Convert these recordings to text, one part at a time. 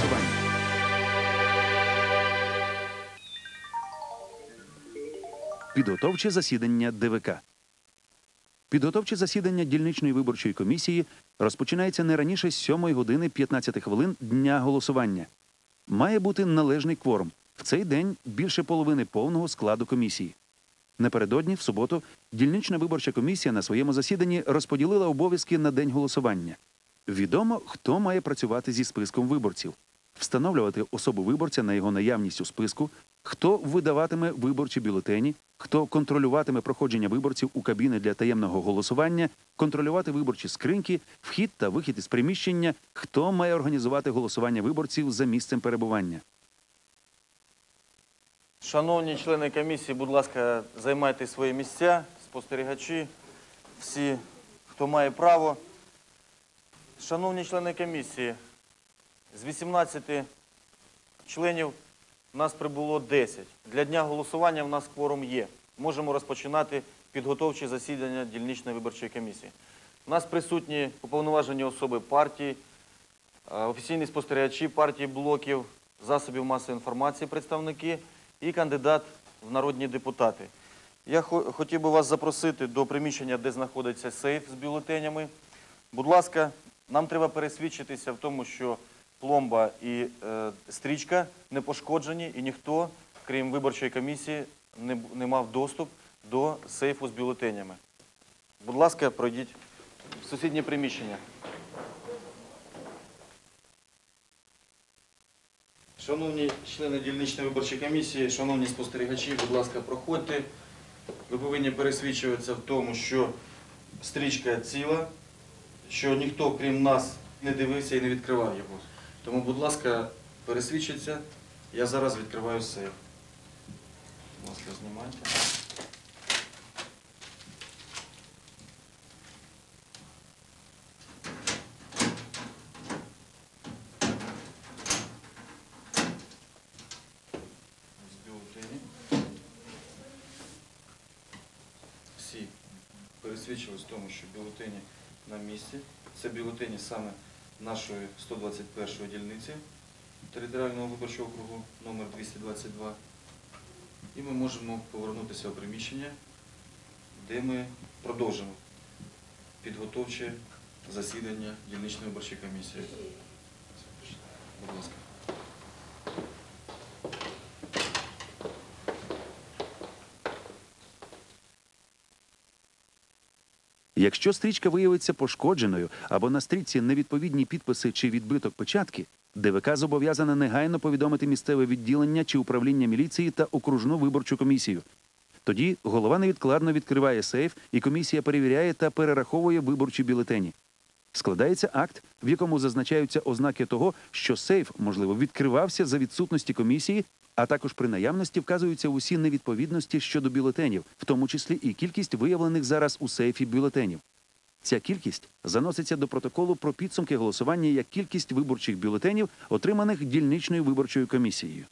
голосування. Підготовче засідання ДВК. Підготовче засідання дільничної виборчої комісії розпочинається не раніше 7 години 15 хвилин дня голосування. Має бути належний кворум. В цей день більше половини повного складу комісії. Напередодні, в суботу, дільнична виборча комісія на своєму засіданні розподілила обов'язки на день голосування. Відомо, хто має працювати зі списком виборців, встановлювати особу виборця на його наявність у списку, хто видаватиме виборчі бюлетені, хто контролюватиме проходження виборців у кабіни для таємного голосування, контролювати виборчі скриньки, вхід та вихід із приміщення, хто має організувати голосування виборців за місцем перебування. Шановні члени комісії, будь ласка, займайте свої місця, спостерігачі, всі, хто має право. Шановні члени комісії, з 18 членів у нас прибуло 10. Для дня голосування в нас кворум є. Можемо розпочинати підготовче засідання дільничної виборчої комісії. У нас присутні уповноважені особи партії, е, офіційні спостерігачі партії блоків, засобів масової інформації, представники і кандидат в народні депутати. Я хотів би вас запросити до приміщення, де знаходиться сейф з бюлетенями. Будь ласка, нам треба пересвідчитися в тому, що пломба і е, стрічка не пошкоджені, і ніхто, крім виборчої комісії, не, не мав доступ до сейфу з бюлетенями. Будь ласка, пройдіть в сусіднє приміщення. Шановні члени дільничної виборчої комісії, шановні спостерігачі, будь ласка, проходьте. Ви повинні пересвідчуватися в тому, що стрічка ціла, що ніхто, крім нас, не дивився і не відкривав його. Тому, будь ласка, пересвідчіться. Я зараз відкриваю сейф. Будь ласка, знімайте. Всі пересвідчились в тому, що бюлетені на місці. Це бюлетені саме нашої 121-ї дільниці територіального виборчого округу номер 222. І ми можемо повернутися в приміщення, де ми продовжимо підготовче засідання дільничної виборчої комісії. Будь ласка. Якщо стрічка виявиться пошкодженою або на стрічці невідповідні підписи чи відбиток печатки, ДВК зобов'язана негайно повідомити місцеве відділення чи управління міліції та окружну виборчу комісію. Тоді голова невідкладно відкриває сейф, і комісія перевіряє та перераховує виборчі бюлетені. Складається акт, в якому зазначаються ознаки того, що сейф, можливо, відкривався за відсутності комісії, а також при наявності вказуються усі невідповідності щодо бюлетенів, в тому числі і кількість виявлених зараз у сейфі бюлетенів. Ця кількість заноситься до протоколу про підсумки голосування як кількість виборчих бюлетенів, отриманих дільничною виборчою комісією.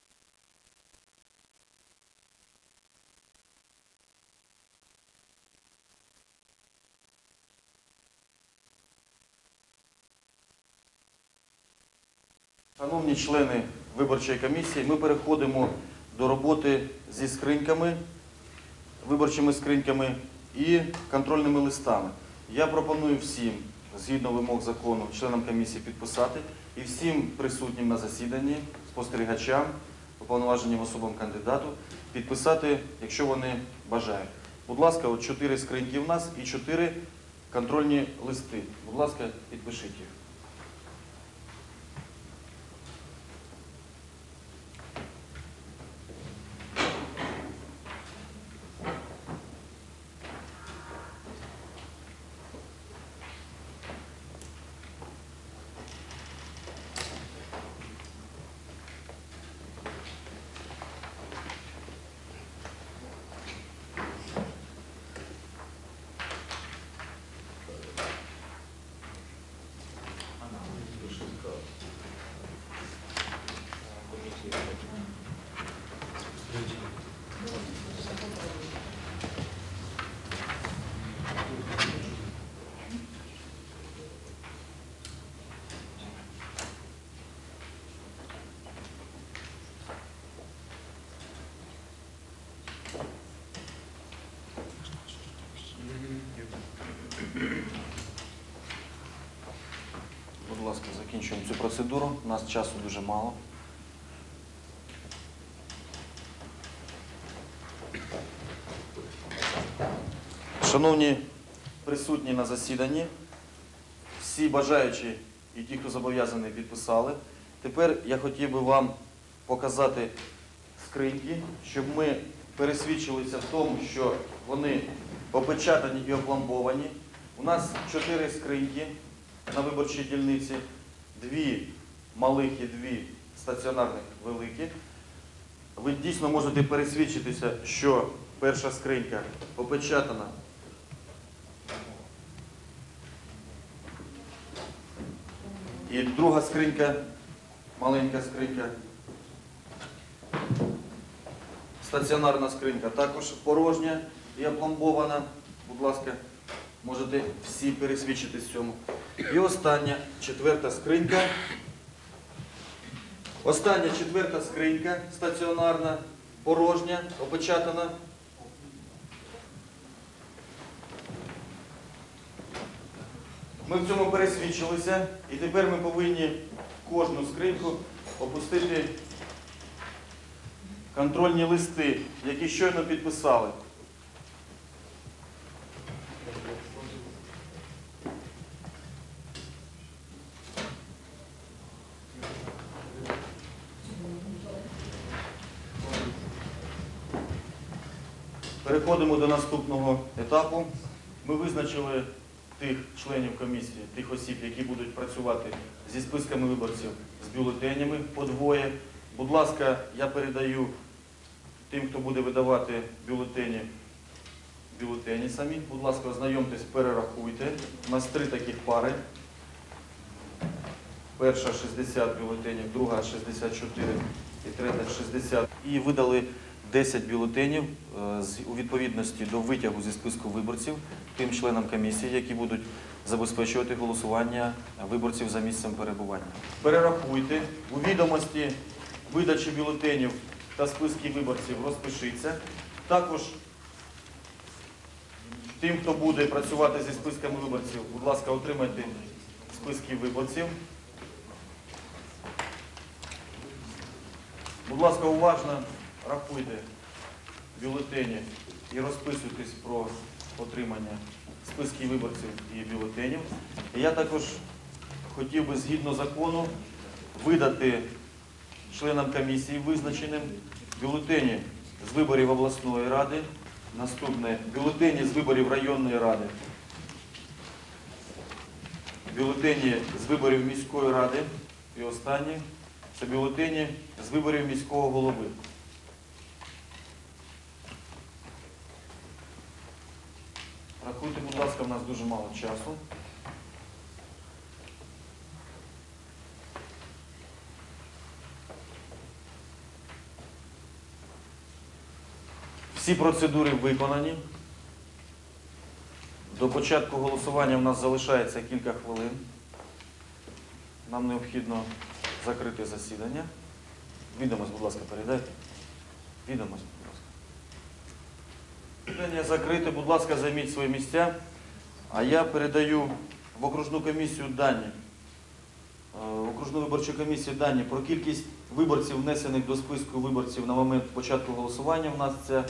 Шановні члени виборчої комісії, ми переходимо до роботи зі скриньками, виборчими скриньками і контрольними листами. Я пропоную всім, згідно вимог закону, членам комісії підписати і всім присутнім на засіданні, спостерігачам, уповноваженим особам кандидату, підписати, якщо вони бажають. Будь ласка, от чотири скриньки в нас і чотири контрольні листи. Будь ласка, підпишіть їх. Будь ласка, закінчуємо цю процедуру. У нас часу дуже мало. Шановні присутні на засіданні, всі бажаючі і ті, хто зобов'язаний, підписали. Тепер я хотів би вам показати скриньки, щоб ми пересвідчилися в тому, що вони опечатані і опломбовані. У нас чотири скриньки на виборчій дільниці, дві малих і дві стаціонарних великі. Ви дійсно можете пересвідчитися, що перша скринька опечатана І друга скринька, маленька скринька, стаціонарна скринька, також порожня і опломбована. Будь ласка, можете всі пересвідчитись в цьому. І остання, четверта скринька. Остання четверта скринька стаціонарна, порожня, опечатана. Ми в цьому пересвідчилися, і тепер ми повинні кожну скриньку опустити контрольні листи, які щойно підписали. Переходимо до наступного етапу. Ми визначили тих членів комісії, тих осіб, які будуть працювати зі списками виборців, з бюлетенями по двоє. Будь ласка, я передаю тим, хто буде видавати бюлетені, бюлетені самі. Будь ласка, ознайомтесь, перерахуйте. У нас три таких пари. Перша 60 бюлетенів, друга 64 і третя 60. І видали 10 бюлетенів е, у відповідності до витягу зі списку виборців тим членам комісії, які будуть забезпечувати голосування виборців за місцем перебування. Перерахуйте у відомості видачі бюлетенів та списків виборців розпишіться. Також тим, хто буде працювати зі списками виборців, будь ласка, отримайте списки виборців. Будь ласка, уважно рахуйте бюлетені і розписуйтесь про отримання списків виборців і бюлетенів. І я також хотів би згідно закону видати членам комісії визначеним бюлетені з виборів обласної ради, наступне. Бюлетені з виборів районної ради, бюлетені з виборів міської ради. І останнє. Це бюлетені з виборів міського голови. Рахуйте, будь ласка, в нас дуже мало часу. Всі процедури виконані. До початку голосування в нас залишається кілька хвилин. Нам необхідно закрити засідання. Відомость, будь ласка, передайте. Відомость, Засідання закрите, будь ласка, займіть свої місця. А я передаю в окружну комісію дані. е, В окружну виборчу комісію дані про кількість виборців, внесених до списку виборців на момент початку голосування. У нас ця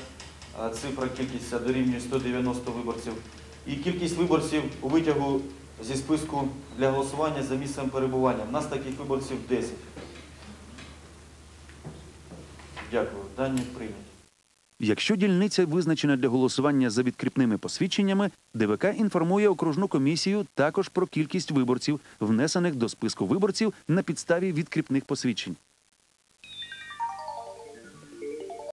е, цифра кількість дорівнює 190 виборців. І кількість виборців у витягу зі списку для голосування за місцем перебування. У нас таких виборців 10. Дякую. Дані прийняті. Якщо дільниця визначена для голосування за відкріпними посвідченнями, ДВК інформує окружну комісію також про кількість виборців, внесених до списку виборців на підставі відкріпних посвідчень.